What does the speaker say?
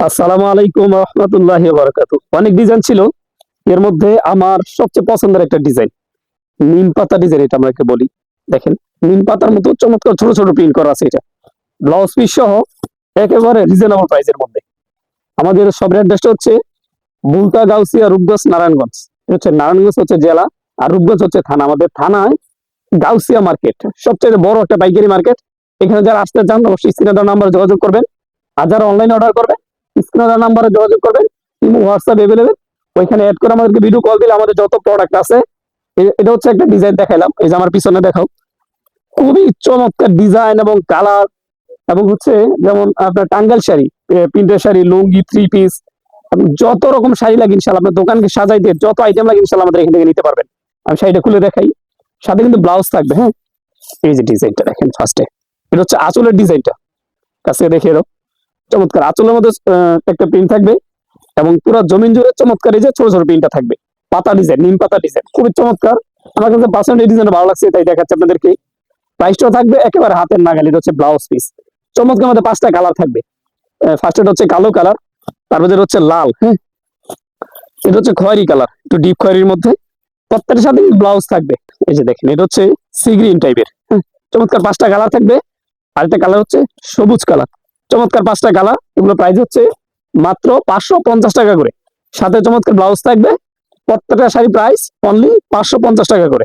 আসসালামু আলাইকুম রহমতুল্লাহ অনেক ডিজাইন ছিল, এর মধ্যে আমার সবচেয়ে পছন্দের একটা ডিজাইন নিম পাতা ডিজাইন এটা আমরা বলি। দেখেন, নিম পাতার মতো চমৎকার ছোট ছোট প্রিন্ট করা আছে এটা। ব্লাউজ পিস সহ একেবারে রিজনেবল প্রাইসের মধ্যে। আমাদের সব অ্যাড্রেসটা হচ্ছে বুলতা গাউসিয়া রূপগঞ্জ নারায়ণগঞ্জ। হচ্ছে নারায়ণগঞ্জ হচ্ছে জেলা, আর রূপগঞ্জ হচ্ছে থানা। আমাদের থানায় গাউসিয়া মার্কেট সবচেয়ে বড় একটা পাইকারি মার্কেট এখানে যারা আসতে চান, অবশ্যই স্ক্রিনের নাম্বার যোগাযোগ করবেন। আর যারা অনলাইনে অর্ডার করবেন স্ক্রিনের নাম্বারে যোগাযোগ করবেন ইমো হোয়াটসঅ্যাপ অ্যাভেলেবেল ওইখানে অ্যাড করে আমাদেরকে ভিডিও কল দিলে আমাদের যত প্রোডাক্ট আছে এটা হচ্ছে একটা ডিজাইন দেখাইলাম, এই যে আমার পিছনে দেখাও খুবই চমৎকার ডিজাইন এবং কালার এবং হচ্ছে যেমন আপনার টাঙ্গাল শাড়ি প্রিন্টের শাড়ি, লুঙ্গি থ্রি পিস যত রকম শাড়ি লাগে ইনশাল্লাহ আপনার দোকানকে সাজাই দিয়ে যত আইটেম লাগে ইনশাল্লাহ আমাদের এখান থেকে নিতে পারবেন। আমি শাড়িটা খুলে দেখাই, সাথে কিন্তু ব্লাউজ থাকবে হ্যাঁ? এই যে ডিজাইনটা দেখেন ফার্স্টে এটা হচ্ছে আঁচলের ডিজাইনটা কাছে দেখে এরো চমৎকার। আঁচলের মধ্যে একটা প্রিন্ট থাকবে এবং পুরো জমিন জুড়ে চমৎকার এই যে ছোট ছোট প্রিন্টটা থাকবে। পাতা ডিজাইন নিম পাতা ডিজাইন খুবই চমৎকার। আমার কাছে পার্সেন্ট এই ডিজাইনটা ভালো লাগছে, তাই দেখাচ্ছে আপনাদেরকে। প্রাইসটাও থাকবে একেবারে হাতের নাগাল হচ্ছে ব্লাউজ পিস চমৎকার মধ্যে পাঁচটা কালার থাকবে। ফার্স্ট হচ্ছে কালো কালার তারপরে হচ্ছে লাল হ্যাঁ? এটা হচ্ছে খয়েরি কালার একটু ডিপ খয়েরির মধ্যে। প্রত্যেকটার সাথে ব্লাউজ থাকবে। এই যে দেখেন, এটা হচ্ছে সি গ্রিন টাইপের চমৎকার পাঁচটা কালার থাকবে। আরেকটা কালার হচ্ছে সবুজ কালার চমৎকার পাঁচটা কালার। এগুলো প্রাইস হচ্ছে মাত্র পাঁচশো পঞ্চাশ টাকা করে। সাথে চমৎকার ব্লাউজ থাকবে। প্রত্যেকটা শাড়ি প্রাইস অনলি পাঁচশো পঞ্চাশ টাকা করে।